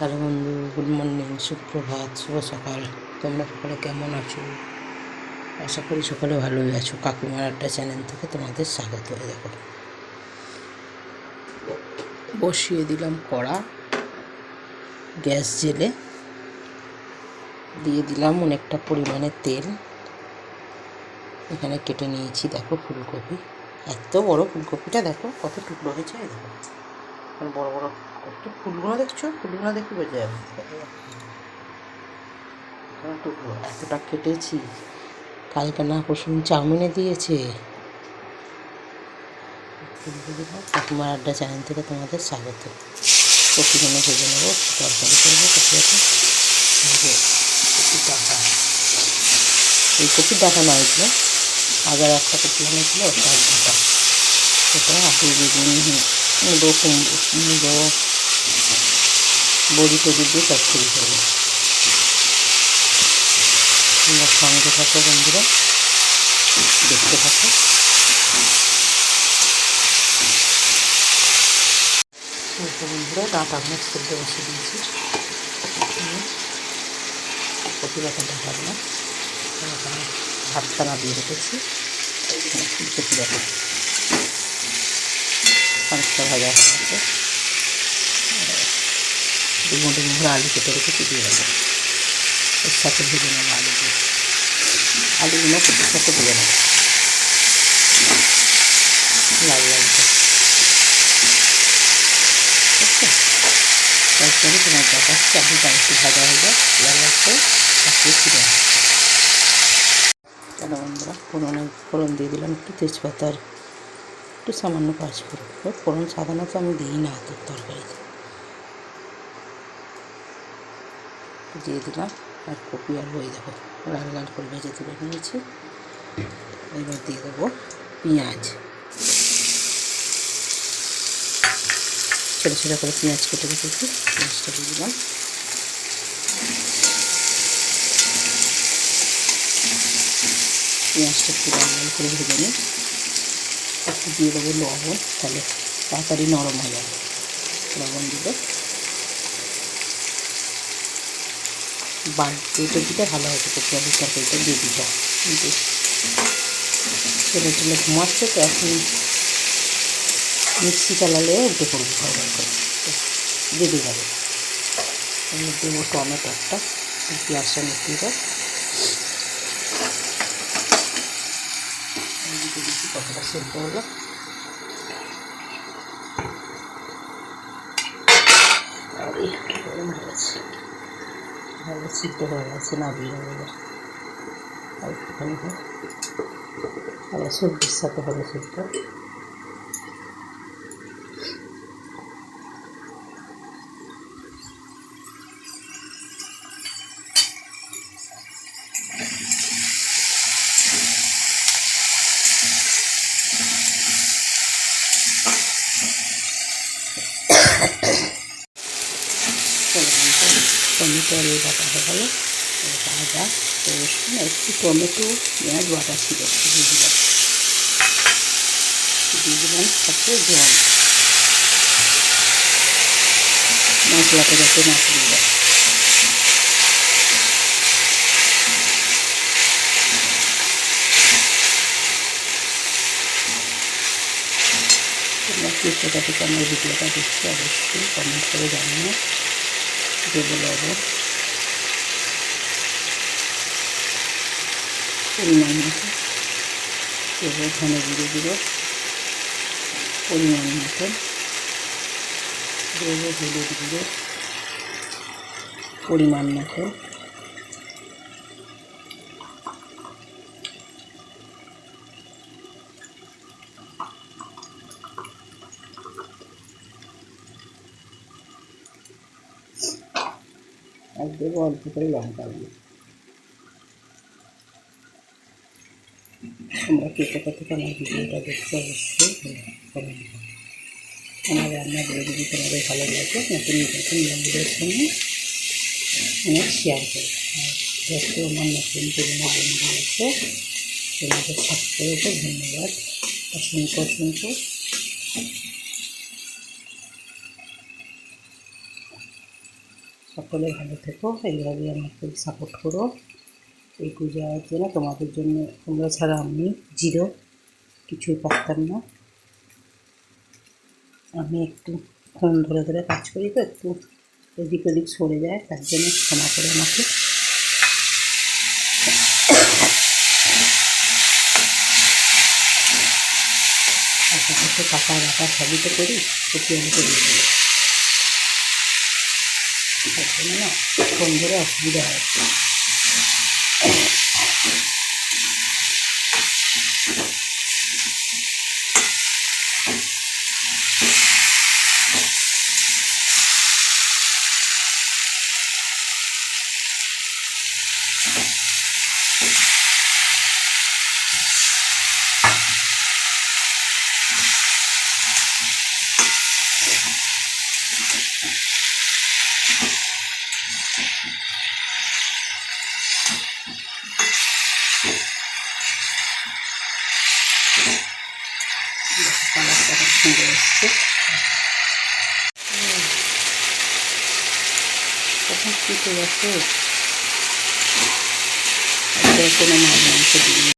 Hello বন্ধু, good morning, সুপ্রভাত, শুভ সকাল। তোমরা সকালে কেমন আছো? আশা করি সকালে ভালোই আছো। কাকিমার একটা চ্যানেল থেকে তোমাদের স্বাগত হয়ে দেখো বসিয়ে দিলাম কড়া, গ্যাস জেলে। দিয়ে দিলাম অনেকটা পরিমাণে তেল। এখানে কেটে নিয়েছি, দেখো ফুলকপি। এত বড় ফুলকপিটা দেখো, কত টুকরো হয়েছে দেখো। আর বড় বড় কত ফুলগুলো দেখছ? ফুলগুলো দেখে বোঝা যাবে। এতটা কেটেছি। কালকে না পরশু চাউমিনে দিয়েছে। কাকিমার আড্ডা চ্যানেল থেকে তোমাদের স্বাগত। কপিগুলো ভেজে নেব তরকারি করব কপিটাকে কপি ডাকা এই কপি ডাকা নয় এগুলো আবার একটা কপি এনেছিল ওটা আলু বেগুন কুমড়ো। বড়ি টড়ি দিয়ে চচ্চড়ি করব তোমরা সঙ্গে থাকো বন্ধুরা। দেখতে থাকো। বন্ধুরা, ডাঁটা মাছ তুলতে বসে দিয়েছি। বাটা ডাঁটা মাছ এখানে ভাতখানা দিয়ে রেখেছি। কপি বাটা খানিকটা ভাজা হয়ে গেছে। ডুমো ডুমো করে আলু কেটে রেখেছি দিয়ে দেবো এর সাথে ভেজে নেব আলু দিয়ে। আলুগুলো কপির সাথে ভেজে নেব। লাল লাল তারপরে তোমার দেখাচ্ছি আলুটা একটু ভাজা হয়ে যায় লাল লাল করে তারপরে ফিরে কেন বন্ধুরা? ফোড়নে ফোড়ন দিয়ে দিলাম একটু তেজপাতা আর একটু সামান্য পাঁচফোড়ন। ওই ফোড়ন সাধারণত আমি দিই না হাতের তরকারিতে। দিয়ে দিলাম। আর কপি আর ওই দেখো লাল লাল করে ভেজে তুলে নিয়েছি। এবার দিয়ে দেবো পেঁয়াজ। ছোটো ছোটো করে পেঁয়াজ কেটে রেখেছি। পেঁয়াজটা দিয়ে দিলাম। পেঁয়াজটা একটু লাল লাল করে ভেজে নিই। একটু দিয়ে দেবো লবণ। তাহলে তাড়াতাড়ি নরম হয়ে যাবে। লবণ দিলে বাড়িতে দিলে ভালো হতো কপি আলুর তরকারিটা দিয়ে দিতে কিন্তু ছেলে টেলে ঘুমাচ্ছে তো এখন মিক্সি চালালে উঠে পড়বে খাবার করে। দিয়ে দিয়ে যাবে আমি দেবো টমেটো একটা, পেঁয়াজটা মিশিয়ে দেবো। কতটা সেদ্ধ হলো। একটু গরম হয়ে গেছে ভালো সিদ্ধ হয়ে গেছে না দিয়ে আর একটুখানি আবার সবজির সাথে হবে সিদ্ধ টমেটো আর গেলো আদা রসুন একটু টমেটো, পেঁয়াজ, বাটা ছিল, দিয়ে দিলাম। দিয়ে দিলাম সাথে জল। মশলাটা যাতে না কে থেকে আমার ভিডিওটা দেখছ অবশ্যই কমেন্ট করে জানিও। দেবো লবণ। পরিমাণ মতো দেবো ধনে জিরে দেবো। পরিমাণ মতো। দেবো হলুদ গুঁড়ো পরিমাণ মতো। আর দেবো অল্প করে লঙ্কা দিয়ে তোমরা কে কোথা থেকে আমার ভিডিওটা দেখতে অবশ্যই কমেন্ট আমার রান্নাগুলো যদি তোমাদের ভালো লাগে নতুন নতুন বন্ধুদের সঙ্গে অনেক শেয়ার করো যত আমার নতুন পুরোনো বন্ধু আছে, তোমাদের সকলকে ধন্যবাদ। অসংখ্য অসংখ্য। সকলে ভালো থেকো এইভাবে আমাকে সাপোর্ট করো। এই পূজার জন্য তোমাদের জন্য। তোমরা ছাড়া আমি জিরো, কিছুই পারতাম না। আমি একটু ফোন ধরে ধরে কাজ করি তো, একটু এদিক ওদিক সরে যায়, তার জন্য ক্ষমা করে আমাকে। আশেপাশে বাটা সবই তো করি একটু আমি করে। তার জন্য না, ফোন ধরে অসুবিধা হয় সুন্দর এসছে তখন করে গেছে কোনো মাছ মাংস দিই